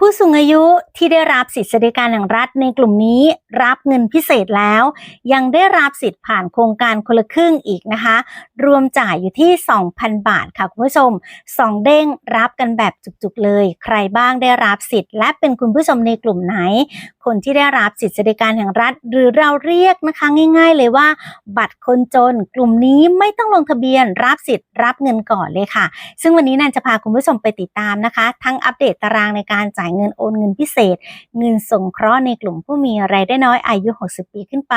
ผู้สูงอายุที่ได้รับสิทธิสวัสดิการแห่งรัฐในกลุ่มนี้รับเงินพิเศษแล้ว ยังได้รับสิทธิ์ผ่านโครงการคนละครึ่งอีกนะคะ รวมจ่ายอยู่ที่ 2,000 บาทค่ะคุณผู้ชม 2 เด้งรับกันแบบจุกๆเลย ใครบ้างได้รับสิทธิ์ และเป็นคุณผู้ชมในกลุ่มไหน คนที่ได้รับสิทธิสวัสดิการแห่งรัฐ หรือเราเรียกนะคะง่าย ๆ เลยว่า บัตรคนจน กลุ่มนี้ไม่ต้องลงทะเบียน รับสิทธิ์รับเงินก่อนเลยค่ะ ซึ่งวันนี้นันจะพาคุณผู้ชมไปติดตามนะคะ ทั้งอัปเดตตารางในการจ่ายเงินโอนเงินพิเศษ เงินสงเคราะห์ในกลุ่มผู้มีรายได้น้อยอายุ 60 ปีขึ้นไป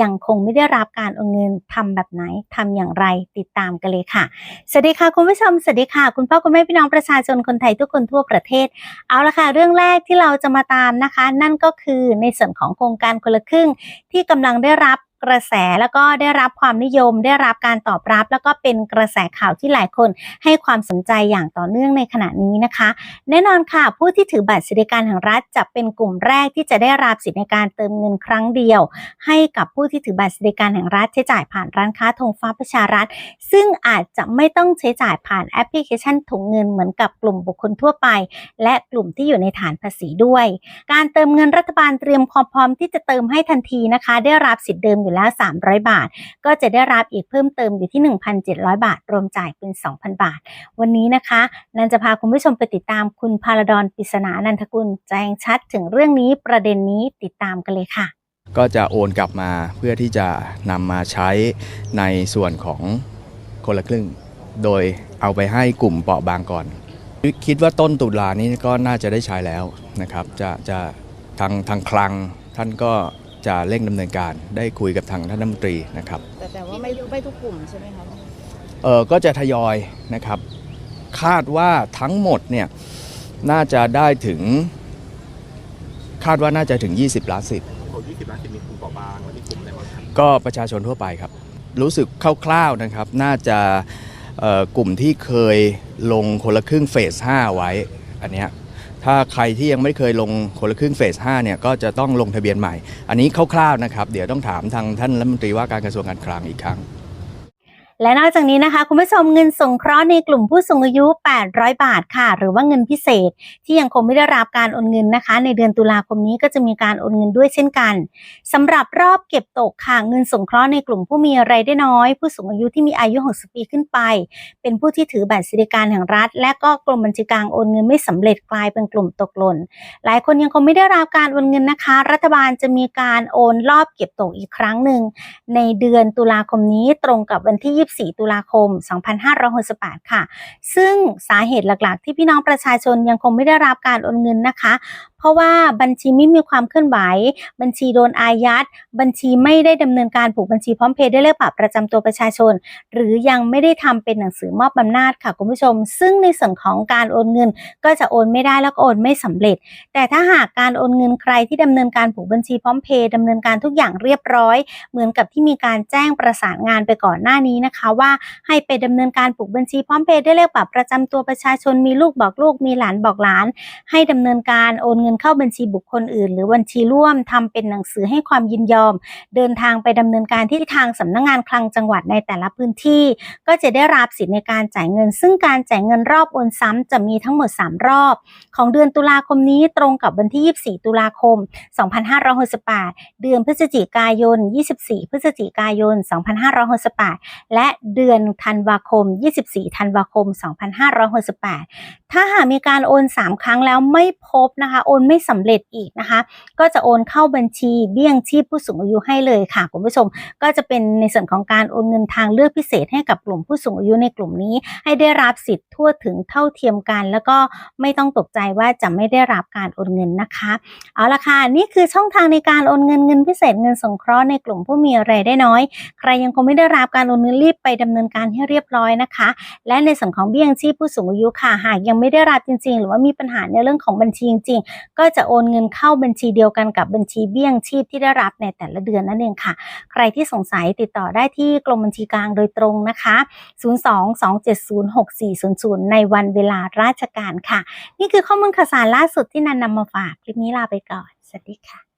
ยังคงไม่ได้รับการโอนเงินทำแบบไหนทำอย่างไรติดตามกันเลยค่ะ สวัสดีค่ะคุณผู้ชมสวัสดีค่ะ คุณพ่อคุณแม่พี่น้องประชาชนคนไทยทุกคนทั่วประเทศ เอาละค่ะเรื่องแรกที่เราจะมาตามนะคะ นั่นก็คือในส่วนของโครงการคนละครึ่งที่กำลังได้รับ กระแสแล้วก็ได้รับความนิยม ได้รับการตอบรับ แล้วก็เป็นกระแสข่าวที่หลายคนให้ความสนใจอย่างต่อเนื่องในขณะนี้นะคะ แน่นอนค่ะ ผู้ที่ถือบัตรสวัสดิการแห่งรัฐจะเป็นกลุ่มแรกที่จะได้รับสิทธิในการเติมเงินครั้งเดียว ให้กับผู้ที่ถือบัตรสวัสดิการแห่งรัฐใช้จ่ายผ่านร้านค้าธงฟ้าประชารัฐ ซึ่งอาจจะไม่ต้องใช้จ่ายผ่านแอปพลิเคชันถุงเงินเหมือนกับกลุ่มบุคคลทั่วไป และกลุ่มที่อยู่ในฐานภาษีด้วย การเติมเงินรัฐบาลเตรียมความพร้อมที่จะเติมให้ทันทีนะคะ ได้รับสิทธิ์เดิมอยู่ล้ว300 บาท ก็จะได้รับอีกเพิ่มเติมอยู่ที่ 1,700 บาท รวมจ่ายเป็น 2,000 บาท วันนี้นะคะนันจะพาคุณผู้ชมไปติดตามคุณพาราดอนปิศนานันทกุลแจ้งชัดถึงเรื่องนี้ประเด็นนี้ติดตามกันเลยค่ะ ก็จะโอนกลับมาเพื่อที่จะนำมาใช้ในส่วนของคนละครึ่ง โดยเอาไปให้กลุ่มเปราะบางก่อน คิดว่าต้นตุลานี้ก็น่าจะได้ใช้แล้วนะครับ จะจะทางทางคลังท่านก็ จะเร่งดำเนินการได้คุยกับทางท่านรัฐมนตรีนะครับ แต่แต่ว่าไม่ไม่ทุกกลุ่มใช่ไหมคะเออก็จะทยอยนะครับ คาดว่าทั้งหมดเนี่ยน่าจะได้ถึง คาดว่าน่าจะถึง 20 ล้านสิทธิ์ของ20ล้านสิบมีกลุ่มเปราะบางและมีกลุ่มอะไรบ้างครับก็ประชาชนทั่วไปครับ รู้สึกคร่าวๆนะครับ น่าจะเอ่อกลุ่มที่เคยลงคนละครึ่งเฟส 5 ไว้อันเนี้ย ถ้าใครที่ยังไม่เคยลงคนละครึ่งเฟส5เนี่ยก็จะต้องลงทะเบียนใหม่ อันนี้คร่าวๆนะครับ เดี๋ยวต้องถามทางท่านรัฐมนตรีว่าการกระทรวงการคลังอีกครั้ง และนอกจากนี้นะคะ คุณผู้ชมเงินสงเคราะห์ในกลุ่มผู้สูงอายุ 800 บาทค่ะ หรือว่าเงินพิเศษ ที่ยังคงไม่ได้รับการโอนเงินนะคะ ในเดือนตุลาคมนี้ก็จะมีการโอนเงินด้วยเช่นกันสำหรับรอบเก็บตกค่ะเงินสงเคราะห์ในกลุ่มผู้มีรายได้น้อย ผู้สูงอายุที่มีอายุ 60 ปีขึ้นไป เป็นผู้ที่ถือบัตรสวัสดิการแห่งรัฐ และก็กรมบัญชีกลางโอนเงินไม่สำเร็จกลายเป็นกลุ่มตกหล่นหลายคนยังคงไม่ได้รับการโอนเงินนะคะ รัฐบาลจะมีการโอนรอบเก็บตกอีกครั้งหนึ่งในเดือนตุลาคมนี้ตรงกับวันที่24 ตุลาคม 2568 ค่ะ ซึ่งสาเหตุหลักๆ ที่พี่น้องประชาชนยังคงไม่ได้รับการโอนเงินนะคะเพราะว่าบัญชีไม่มีความเคลื่อนไหว บัญชีโดนอายัด บัญชีไม่ได้ดำเนินการผูกบัญชีพร้อมเพย์ได้เลขบัตรประจำตัวประชาชน หรือยังไม่ได้ทำเป็นหนังสือมอบอำนาจค่ะคุณผู้ชม ซึ่งในส่วนของการโอนเงิน ก็จะโอนไม่ได้แล้วก็โอนไม่สำเร็จ แต่ถ้าหากการโอนเงินใครที่ดำเนินการผูกบัญชีพร้อมเพย์ดำเนินการทุกอย่างเรียบร้อย เหมือนกับที่มีการแจ้งประสานงานไปก่อนหน้านี้นะคะว่าให้ไปดำเนินการผูกบัญชีพร้อมเพย์ได้เลขบัตรประจำตัวประชาชนมีลูกบอกลูกมีหลานบอกหลาน ให้ดำเนินการโอนเงินเข้าบัญชีบุคคลอื่น หรือบัญชีร่วมทำเป็นหนังสือให้ความยินยอม เดินทางไปดำเนินการที่ทางสำนักงานคลังจังหวัดในแต่ละพื้นที่ ก็จะได้รับสิทธิในการจ่ายเงิน ซึ่งการจ่ายเงินรอบโอนซ้ำจะมีทั้งหมด 3 รอบ ของเดือนตุลาคมนี้ตรงกับวันที่ 24 ตุลาคม 2568 เดือนพฤศจิกายน 24 พฤศจิกายน 2568 และเดือนธันวาคม 24 ธันวาคม 2568 ถ้าหากมีการโอน 3 ครั้งแล้วไม่พบนะคะโอนอนไม่สำเร็จอีกนะคะ ก็จะโอนเข้าบัญชีเบี้ยงชีพผู้สูงอายุให้เลยค่ะคุณผู้ชม ก็จะเป็นในส่วนของการโอนเงินทางเลือกพิเศษให้กับกลุ่มผู้สูงอายุในกลุ่มนี้ ให้ได้รับสิทธิ์ทั่วถึงเท่าเทียมกัน แล้วก็ไม่ต้องตกใจว่าจะไม่ได้รับการโอนเงินนะคะเอาละค่ะนี่คือช่องทางในการโอนเงินเงินพิเศษเงินสงเคราะห์ในกลุ่มผู้มีรายได้น้อย ใครยังคงไม่ได้รับการโอนเงินรีบไปดำเนินการให้เรียบร้อยนะคะ และในส่วนของเบี้ยยังชีพผู้สูงอายุค่ะหากยังไม่ได้รับจริงๆ หรือว่ามีปัญหาในเรื่องของบัญชีจริงก็จะโอนเงินเข้าบัญชีเดียวกันกับบัญชีเบี้ยงชีพที่ได้รับในแต่ละเดือนนั่นเองค่ะ ใครที่สงสัยติดต่อได้ที่กรมบัญชีกลางโดยตรงนะคะ 02-270-6400 ในวันเวลาราชการค่ะ นี่คือข้อมูลข่าวสารล่าสุดที่นันนำมาฝาก คลิปนี้ลาไปก่อน สวัสดีค่ะ